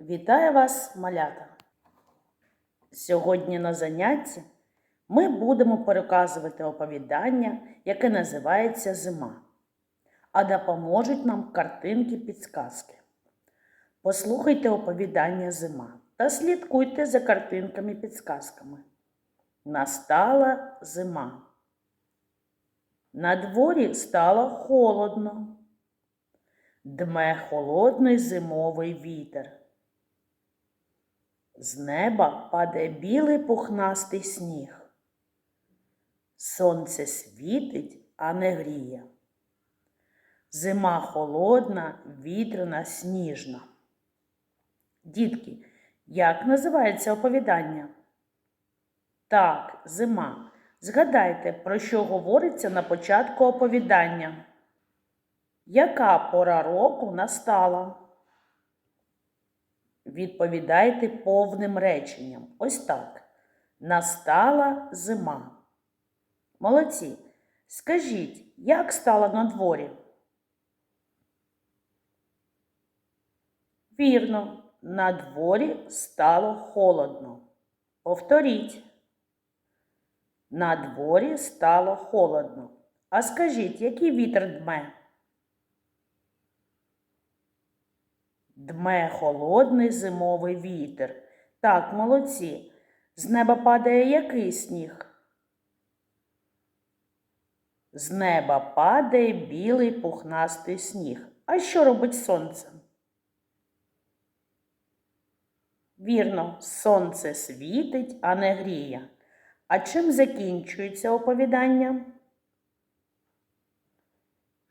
Вітаю вас, малята! Сьогодні на занятті ми будемо переказувати оповідання, яке називається Зима, а допоможуть нам картинки підсказки. Послухайте оповідання Зима та слідкуйте за картинками підсказками. Настала зима. На дворі стало холодно. Дме холодний зимовий вітер. З неба падає білий пухнастий сніг. Сонце світить, а не гріє. Зима холодна, вітряна, сніжна. Дітки, як називається оповідання? Так, зима. Згадайте, про що говориться на початку оповідання. Яка пора року настала? Відповідайте повним реченням. Ось так. Настала зима. Молодці. Скажіть, як стало на дворі? Вірно, на дворі стало холодно. Повторіть. На дворі стало холодно. А скажіть, який вітер дме? Дме холодний зимовий вітер. Так, молодці. З неба падає який сніг? З неба падає білий пухнастий сніг. А що робить сонце? Вірно, сонце світить, а не гріє. А чим закінчується оповідання?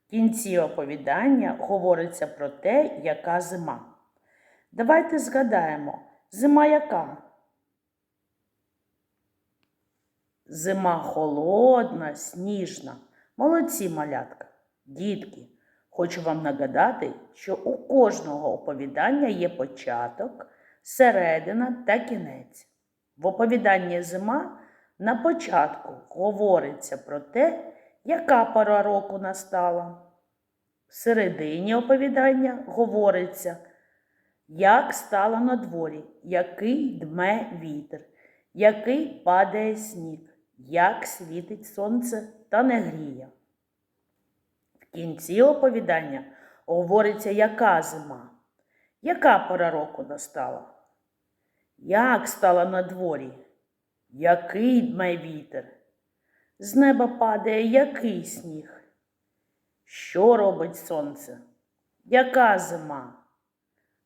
В кінці оповідання говориться про те, яка зима. Давайте згадаємо, зима яка? Зима холодна, сніжна. Молодці малятка. Дітки, хочу вам нагадати, що у кожного оповідання є початок, середина та кінець. В оповіданні зима на початку говориться про те, яка пора року настала. В середині оповідання говориться, як стало на дворі, який дме вітер, який падає сніг, як світить сонце та не гріє. В кінці оповідання говориться, яка зима, яка пора року настала, як стало на дворі, який дме вітер, з неба падає який сніг? Що робить сонце? Яка зима?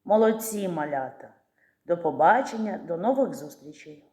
Молодці малята! До побачення, до нових зустрічей!